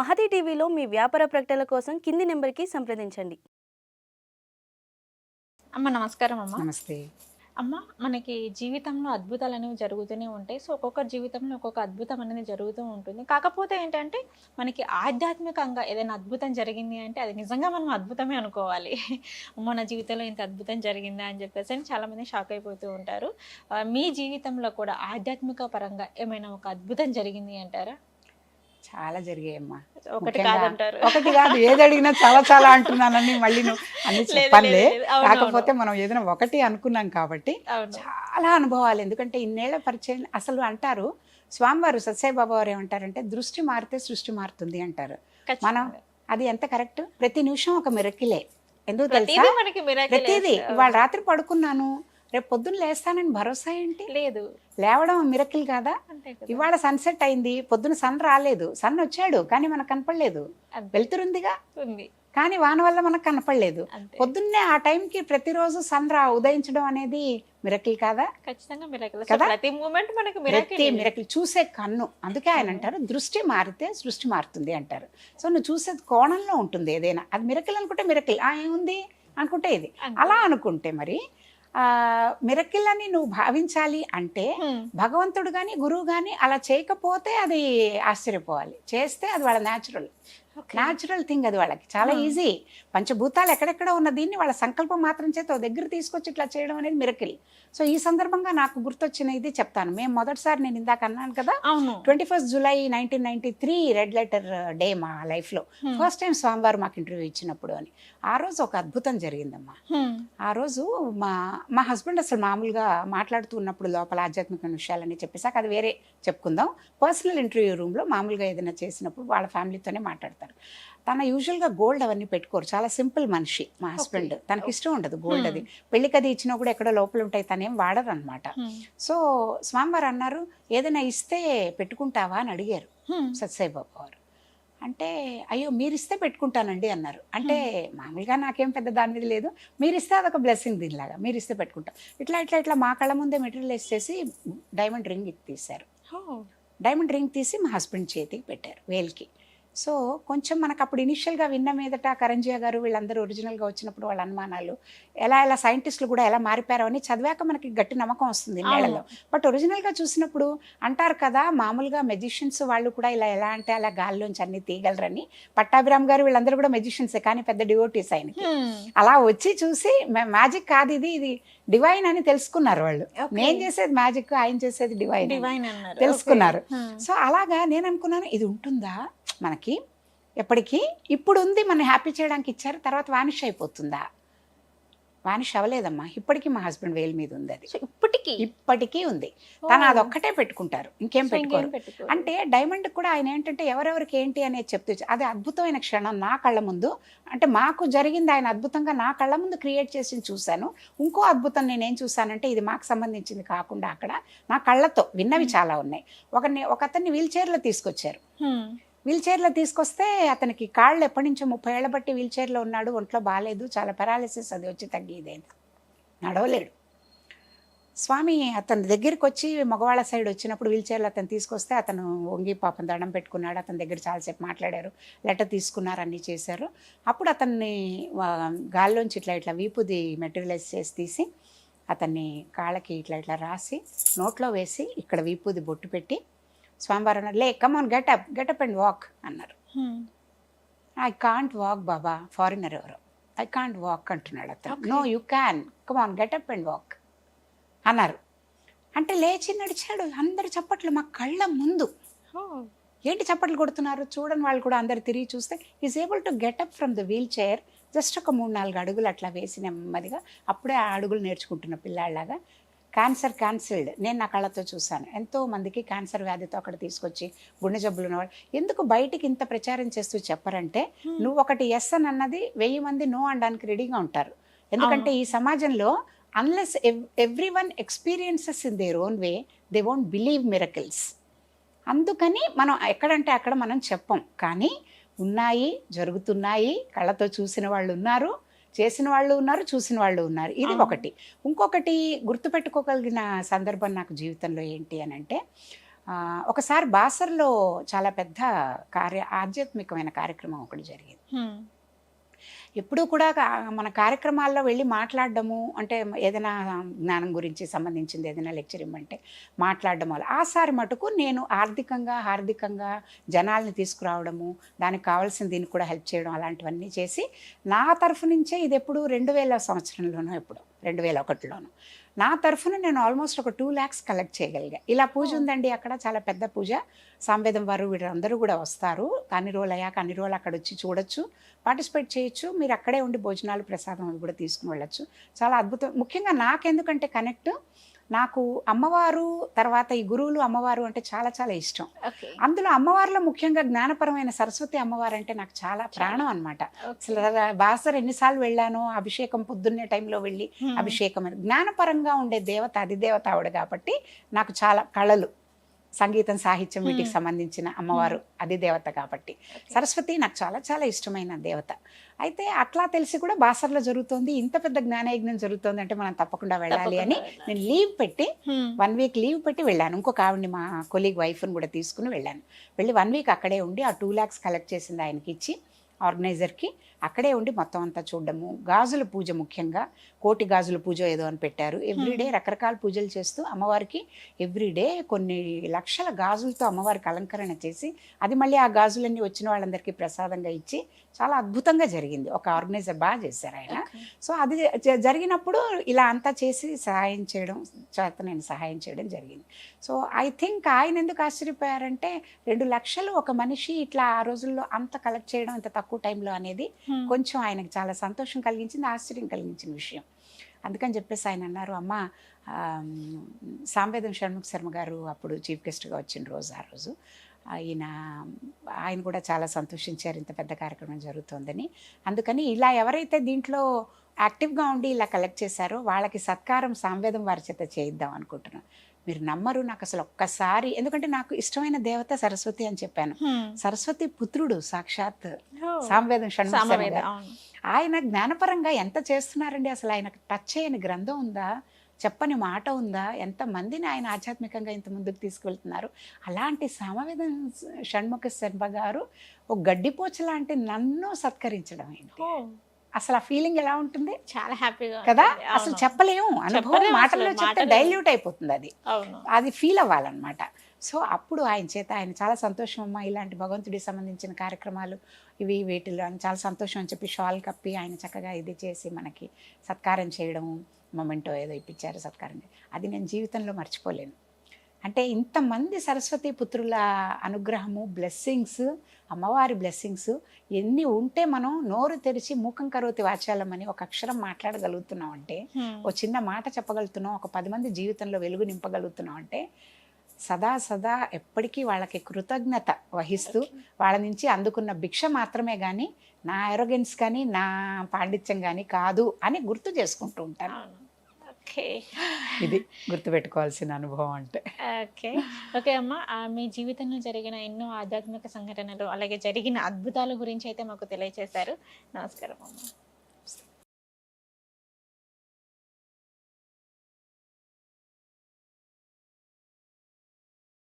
మహతి టీవీలో మీ వ్యాపార ప్రకటనల కోసం కింది నెంబర్కి సంప్రదించండి. అమ్మ నమస్కారం అమ్మ. నమస్తే. అమ్మ మనకి జీవితంలో అద్భుతాలు అనేవి జరుగుతూనే ఉంటాయి. సో ఒక్కొక్క జీవితంలో ఒక్కొక్క అద్భుతం అనేది జరుగుతూ ఉంటుంది. కాకపోతే ఏంటంటే మనకి ఆధ్యాత్మికంగా ఏదైనా అద్భుతం జరిగింది అంటే అది నిజంగా మనం అద్భుతమే అనుకోవాలి. అమ్మో నా జీవితంలో ఇంత అద్భుతం జరిగిందా అని చెప్పేసి అని చాలామంది షాక్ అయిపోతూ ఉంటారు. మీ జీవితంలో కూడా ఆధ్యాత్మిక పరంగా ఏమైనా ఒక అద్భుతం జరిగింది అంటారా? చాలా జరిగాయమ్మా. ఒకటి కాదంటారు. ఒకటి కాదు ఏది అడిగినా చాలా చాలా అంటున్నానని మళ్ళీ నువ్వు అన్ని చెప్పాలే కాకపోతే మనం ఏదైనా ఒకటి అనుకున్నాం కాబట్టి చాలా అనుభవాలు. ఎందుకంటే ఇన్నేళ్ళ పరిచయం అసలు అంటారు స్వామివారు సత్యసాయిబాబా వారు ఏమంటారంటే దృష్టి మారితే సృష్టి మారుతుంది అంటారు. మనం. అది ఎంత కరెక్ట్? ప్రతి నిమిషం ఒక మిరకిలే. ఎందుకు తెలుసా? ప్రతిదీ. ఇవాళ రాత్రి పడుకున్నాను రేపు పొద్దున్న లేస్తానని భరోసా ఏంటి? లేదు. లేవడం మిరకిల్ కాదా. ఇవాళ సన్సెట్ అయింది పొద్దున సన్ రాలేదు. సన్ వచ్చాడు కానీ మనకు కనపడలేదు. వెళ్తురుందిగా? ఉంది. కానీ వాన వల్ల మనకు కనపడలేదు. పొద్దున్నే ఆ టైంకి ప్రతిరోజు సన్ రా ఉదయించడం అనేది మిరకిల్ కాదా? ఖచ్చితంగా మిరాకిల్. కదా? ప్రతి మూమెంట్ మనకి ప్రతి మిరాకిల్ మిరకిల్. చూసే కన్ను. అందుకే ఆయన అంటారు దృష్టి మారితే సృష్టి మారుతుంది అంటారు. సో నువ్వు చూసేది కోణంలో ఉంటుంది ఏదైనా. అది మిరకిల్ అనుకుంటే మిరకిల్. ఆ ఏముంది? అనుకుంటే ఇది. అలా అనుకుంటే మరి మిరకిల్ అని నువ్వు భావించాలి అంటే భగవంతుడు కానీ గురువు కానీ అలా చేయకపోతే అది ఆశ్చర్యపోవాలి. చేస్తే అది వాళ్ళ న్యాచురల్ న్యాచురల్ థింగ్ అది వాళ్ళకి. చాలా Hmm. ఈజీ పంచభూతాలు ఎక్కడెక్కడ ఉన్న దీన్ని వాళ్ళ సంకల్పం మాత్రం చేత దగ్గర తీసుకొచ్చి ఇట్లా చేయడం అనేది మిరకిల్ సో ఈ సందర్భంగా నాకు గుర్తొచ్చిన ఇది చెప్తాను. మేము మొదటిసారి నేను ఇందాక అన్నాను కదా twenty first July nineteen ninety three red letter day మా లైఫ్లో Hmm. ఫస్ట్ టైం స్వామివారు మాకు ఇంటర్వ్యూ ఇచ్చినప్పుడు అని. ఆ రోజు ఒక అద్భుతం జరిగిందమ్మా. Hmm. ఆ రోజు మా మా హస్బెండ్ అసలు మామూలుగా మాట్లాడుతూ ఉన్నప్పుడు లోపల ఆధ్యాత్మిక విషయాలని చెప్పేసాక అది వేరే చెప్పుకుందాం. పర్సనల్ ఇంటర్వ్యూ రూమ్లో మామూలుగా ఏదైనా చేసినప్పుడు వాళ్ళ ఫ్యామిలీతోనే మాట్లాడతారు తన యూజువల్గా గోల్డ్ అవన్నీ పెట్టుకోరు. చాలా సింపుల్ మనిషి మా హస్బెండ్. తనకి ఇష్టం ఉండదు గోల్డ్ అది. పెళ్ళికి అది ఇచ్చినా కూడా ఎక్కడో లోపల ఉంటాయి. తనేం వాడరు అనమాట. సో స్వామివారు అన్నారు ఏదైనా ఇస్తే పెట్టుకుంటావా? అని అడిగారు Hmm. సత్యసాయి బాబా వారు అంటే అయ్యో మీరు ఇస్తే పెట్టుకుంటానండి అన్నారు. అంటే మామూలుగా నాకేం పెద్ద దాని మీద లేదు. మీరు ఇస్తే అదొక బ్లెస్సింగ్ దీనిలాగా. మీరు ఇస్తే పెట్టుకుంటాం. ఇట్లా ఇట్లా ఇట్లా మా కళ్ళ ముందే మెటీరియల్ చేసి డైమండ్ రింగ్ తీశారు. డైమండ్ రింగ్ తీసి మా హస్బెండ్ చేతికి పెట్టారు వేల్కి. సో కొంచెం మనకు అప్పుడు ఇనిషియల్గా విన్న మీదట కరంజియా గారు వీళ్ళందరూ ఒరిజినల్గా వచ్చినప్పుడు వాళ్ళ అనుమానాలు ఎలా ఎలా సైంటిస్టులు కూడా ఎలా మారిపోయారో అని చదివాక మనకి గట్టి నమ్మకం వస్తుంది నేలలో బట్ ఒరిజినల్గా చూసినప్పుడు అంటారు కదా మామూలుగా మెజిషియన్స్ వాళ్ళు కూడా ఇలా ఎలా అంటే అలా గాల్లోంచి అన్ని తీయగలరని. పట్టాభిరామ్ గారు వీళ్ళందరూ కూడా మెజిషియన్సే కానీ పెద్ద డివోటీస్ ఆయనకి. అలా వచ్చి చూసి మ్యాజిక్ కాదు ఇది ఇది డివైన్ అని తెలుసుకున్నారు వాళ్ళు. నేను చేసేది మ్యాజిక్ ఆయన చేసేది డివైన్ తెలుసుకున్నారు. సో అలాగా నేను అనుకున్నాను ఇది ఉంటుందా? మనకి. ఎప్పటికీ ఇప్పుడు ఉంది మన హ్యాపీ చేయడానికి ఇచ్చారు తర్వాత వానిష్ అయిపోతుందా? వానిష్ అవ్వలేదమ్మా. ఇప్పటికీ మా హస్బెండ్ వేలు మీద ఉంది అది. ఇప్పటికి? ఇప్పటికీ ఉంది. తను అదొక్కటే పెట్టుకుంటారు. ఇంకేం పెట్టుకోరు. అంటే డైమండ్ కూడా ఆయన ఏంటంటే ఎవరెవరికి ఏంటి అనేది చెప్తూ అది అద్భుతమైన క్షణం నా కళ్ళ ముందు. అంటే మాకు జరిగింది ఆయన అద్భుతంగా నా కళ్ళ ముందు క్రియేట్ చేసి చూశాను. ఇంకో అద్భుతం నేనేం చూశానంటే ఇది మాకు సంబంధించింది కాకుండా అక్కడ నా కళ్ళతో విన్నవి చాలా ఉన్నాయి. ఒకరిని ఒక అతన్ని వీల్ చైర్లో తీసుకొచ్చారు. వీల్చైర్లో తీసుకొస్తే అతనికి కాళ్ళు ఎప్పటి నుంచో ముప్పై ఏళ్ళ బట్టి వీల్చైర్లో ఉన్నాడు ఒంట్లో బాగాలేదు చాలా పెరాలిసిస్ అది వచ్చి తగ్గిదేంది. నడవలేడు. స్వామి అతని దగ్గరికి వచ్చి మగవాళ్ళ సైడ్ వచ్చినప్పుడు వీల్చైర్లో అతను తీసుకొస్తే అతను వంగి పాపం దండం పెట్టుకున్నాడు అతని దగ్గర చాలాసేపు మాట్లాడారు లెటర్ తీసుకున్నారు అన్నీ చేశారు. అప్పుడు అతన్ని గాల్లోంచి ఇట్లా ఇట్లా వీపుది మెటీరియలైజ్ చేసి తీసి అతన్ని కాళ్ళకి ఇట్లా ఇట్లా రాసి నోట్లో వేసి ఇక్కడ వీపుది బొట్టు పెట్టి స్వామివారు అన్నారు లే come on get up get up and walk అన్నారు. I can't walk Baba foreigner ఎవరు? ఐ కాంట్ వాక్ అంటున్నాడు అతను. No you can come on get up and walk అన్నారు. అంటే లేచి నడిచాడు అందరు చప్పట్లు మా కళ్ళ ముందు. Oh. ఏంటి చప్పట్లు కొడుతున్నారు? చూడని వాళ్ళు కూడా అందరు తిరిగి చూస్తే is able to get up from the wheelchair just ఒక మూడు నాలుగు అడుగులు అట్లా వేసి నెమ్మదిగా అప్పుడే ఆ అడుగులు నేర్చుకుంటున్న పిల్లాళ్ళలాగా క్యాన్సర్ క్యాన్సిల్డ్ నేను నా కళ్ళతో చూశాను. ఎంతో మందికి క్యాన్సర్ వ్యాధితో అక్కడ తీసుకొచ్చి గుండె జబ్బులు ఉన్నవాళ్ళు. ఎందుకు బయటికి ఇంత ప్రచారం చేస్తూ చెప్పరంటే. నువ్వు ఒకటి ఎస్ అని అన్నది వెయ్యి మంది నో అనడానికి రెడీగా ఉంటారు. ఎందుకంటే ఈ సమాజంలో unless everyone experiences in their own way they won't believe miracles అందుకని మనం ఎక్కడంటే అక్కడ మనం చెప్పం. కానీ ఉన్నాయి జరుగుతున్నాయి కళ్ళతో చూసిన వాళ్ళు ఉన్నారు. చేసిన వాళ్ళు ఉన్నారు చూసిన వాళ్ళు ఉన్నారు ఇది. ఒకటి ఇంకొకటి గుర్తుపెట్టుకోగలిగిన సందర్భం నాకు జీవితంలో ఏంటి అని అంటే ఆ, ఒకసారి బాసర్లో చాలా పెద్ద కార్య ఆధ్యాత్మికమైన కార్యక్రమం ఒకటి జరిగింది. ఎప్పుడూ కూడా మన కార్యక్రమాల్లో వెళ్ళి మాట్లాడడము అంటే ఏదైనా జ్ఞానం గురించి సంబంధించింది ఏదైనా లెక్చర్ ఇవ్వమంటే మాట్లాడడం వల్ల ఆసారి మటుకు నేను ఆర్థికంగా హార్దికంగా జనాల్ని తీసుకురావడము దానికి కావాల్సిన దీనికి కూడా హెల్ప్ చేయడం అలాంటివన్నీ చేసి నా తరఫు నుంచే ఇది ఎప్పుడు రెండు వేల సంవత్సరంలోనూ ఎప్పుడు రెండు వేల ఒకటిలోనూ నా తరఫున నేను ఆల్మోస్ట్ ఒక టూ ల్యాక్స్ కలెక్ట్ చేయగలిగా. ఇలా పూజ ఉందండి అక్కడ చాలా పెద్ద పూజ. సాంవేదం వారు వీళ్ళందరూ కూడా వస్తారు. అన్ని రోజులు అయ్యాక అన్ని రోజులు అక్కడ వచ్చి చూడొచ్చు పార్టిసిపేట్ చేయొచ్చు. మీరు అక్కడే ఉండి భోజనాలు ప్రసాదం అవి కూడా తీసుకుని వెళ్ళొచ్చు. చాలా అద్భుతం. ముఖ్యంగా నాకెందుకంటే కనెక్ట్ నాకు అమ్మవారు తర్వాత ఈ గురువులు అమ్మవారు అంటే చాలా చాలా ఇష్టం. అందులో అమ్మవారిలో ముఖ్యంగా జ్ఞానపరమైన సరస్వతి అమ్మవారు అంటే నాకు చాలా ప్రాణం అనమాట బాసర్ ఎన్నిసార్లు వెళ్ళాను అభిషేకం పొద్దున్నే టైంలో వెళ్ళి. అభిషేకం. జ్ఞానపరంగా ఉండే దేవత అధిదేవత ఆవిడ కాబట్టి నాకు చాలా కళలు. సంగీతం సాహిత్యం వీటికి. సంబంధించిన అమ్మవారు అధిదేవత కాబట్టి Okay. సరస్వతి నాకు చాలా చాలా ఇష్టమైన దేవత అయితే అట్లా తెలిసి కూడా బాసర్లో జరుగుతోంది ఇంత పెద్ద జ్ఞానయజ్ఞం జరుగుతోంది అంటే మనం తప్పకుండా వెళ్ళాలి అని. నేను లీవ్ పెట్టి. వన్ వీక్ లీవ్ పెట్టి వెళ్ళాను ఇంకొక ఆవిడని మా కొలీగ్ వైఫ్ని కూడా తీసుకుని వెళ్ళాను వెళ్ళి వన్ వీక్ అక్కడే ఉండి ఆ టూ ల్యాక్స్ కలెక్ట్ చేసింది ఆయనకి ఇచ్చి ఆర్గనైజర్కి అక్కడే ఉండి మొత్తం అంతా చూడడము గాజుల పూజ ముఖ్యంగా కోటి గాజుల పూజ ఏదో అని పెట్టారు. ఎవ్రీడే రకరకాల పూజలు చేస్తూ అమ్మవారికి ఎవ్రీడే కొన్ని లక్షల గాజులతో అమ్మవారికి అలంకరణ చేసి అది మళ్ళీ ఆ గాజులన్నీ వచ్చిన వాళ్ళందరికీ ప్రసాదంగా ఇచ్చి చాలా అద్భుతంగా జరిగింది. ఒక ఆర్గనైజర్ బాగా చేశారు ఆయన. సో అది జరిగినప్పుడు ఇలా అంతా చేసి సహాయం చేయడం చేత నేను సహాయం చేయడం జరిగింది. సో ఐ థింక్ ఆయన ఎందుకు ఆశ్చర్యపోయారంటే రెండు లక్షలు ఒక మనిషి ఇట్లా ఆ రోజుల్లో అంత కలెక్ట్ చేయడం ఇంత తక్కువ టైంలో అనేది హ్మ్. కొంచెం ఆయనకు చాలా సంతోషం కలిగించింది ఆశ్చర్యం కలిగించిన విషయం. అందుకని చెప్పేసి ఆయన అన్నారు అమ్మ సాంవేదం షణ్ముఖ శర్మ గారు అప్పుడు చీఫ్ గెస్ట్గా వచ్చిన రోజు ఆ రోజు ఆయన ఆయన కూడా చాలా సంతోషించారు ఇంత పెద్ద కార్యక్రమం జరుగుతోందని. అందుకని ఇలా ఎవరైతే దీంట్లో యాక్టివ్గా ఉండి ఇలా కలెక్ట్ చేశారో వాళ్ళకి సత్కారం సాంవేదం వారి చేత చేయిద్దాం అనుకుంటున్నాను. మీరు నమ్మరు నాకు అసలు ఒక్కసారి ఎందుకంటే నాకు ఇష్టమైన దేవత సరస్వతి అని చెప్పాను. సరస్వతి పుత్రుడు సాక్షాత్. సాంవేదం షణ్ముఖ ఆయన జ్ఞానపరంగా ఎంత చేస్తున్నారండి? అసలు ఆయనకు టచ్ చేయని గ్రంథం ఉందా? చెప్పని మాట ఉందా? ఎంత మందిని ఆయన ఆధ్యాత్మికంగా ఇంత ముందుకు తీసుకువెళ్తున్నారు? అలాంటి సామవేదం షణ్ముఖ శర్మ గారు ఒక గడ్డిపోచ లాంటి నన్ను సత్కరించడం ఏంటి. అసలు ఆ ఫీలింగ్ ఎలా ఉంటుంది? చాలా హ్యాపీగా కదా. అసలు. చెప్పలేము. అనుభవం మాటల్లో చెప్తే డైల్యూట్ అయిపోతుంది అది. అది ఫీల్ అవ్వాలన్నమాట. సో అప్పుడు ఆయన చేత ఆయన చాలా సంతోషం అమ్మా ఇలాంటి భగవంతుడికి సంబంధించిన కార్యక్రమాలు ఇవి వీటిలో అని చాలా సంతోషం అని చెప్పి షాల్ కప్పి ఆయన చక్కగా ఇది చేసి మనకి సత్కారం చేయడం మొమెంటో ఏదో ఇప్పించారు సత్కారం అది నేను జీవితంలో మర్చిపోలేను అంటే ఇంతమంది సరస్వతి పుత్రుల అనుగ్రహము బ్లెస్సింగ్స్ అమ్మవారి బ్లెస్సింగ్స్ ఎన్ని ఉంటే మనం నోరు తెరిచి మూకం కరోతి వాచాలం అని ఒక అక్షరం మాట్లాడగలుగుతున్నాం అంటే. ఓ చిన్న మాట చెప్పగలుగుతున్నాం ఒక పది మంది జీవితంలో వెలుగు నింపగలుగుతున్నాం అంటే సదా సదా ఎప్పటికీ వాళ్ళకి కృతజ్ఞత వహిస్తూ వాళ్ళ నుంచి అందుకున్న భిక్ష మాత్రమే కానీ నా ఎరోగెన్స్ కానీ నా పాండిత్యం కానీ కాదు అని గుర్తు చేసుకుంటూ ఉంటాను. ఓకే. ఇది గుర్తుపెట్టుకోవాల్సిన అనుభవం అంటే. ఓకే. ఓకే అమ్మ మీ జీవితంలో జరిగిన ఎన్నో ఆధ్యాత్మిక సంఘటనలు అలాగే జరిగిన అద్భుతాల గురించి అయితే మాకు తెలియజేశారు నమస్కారం అమ్మ.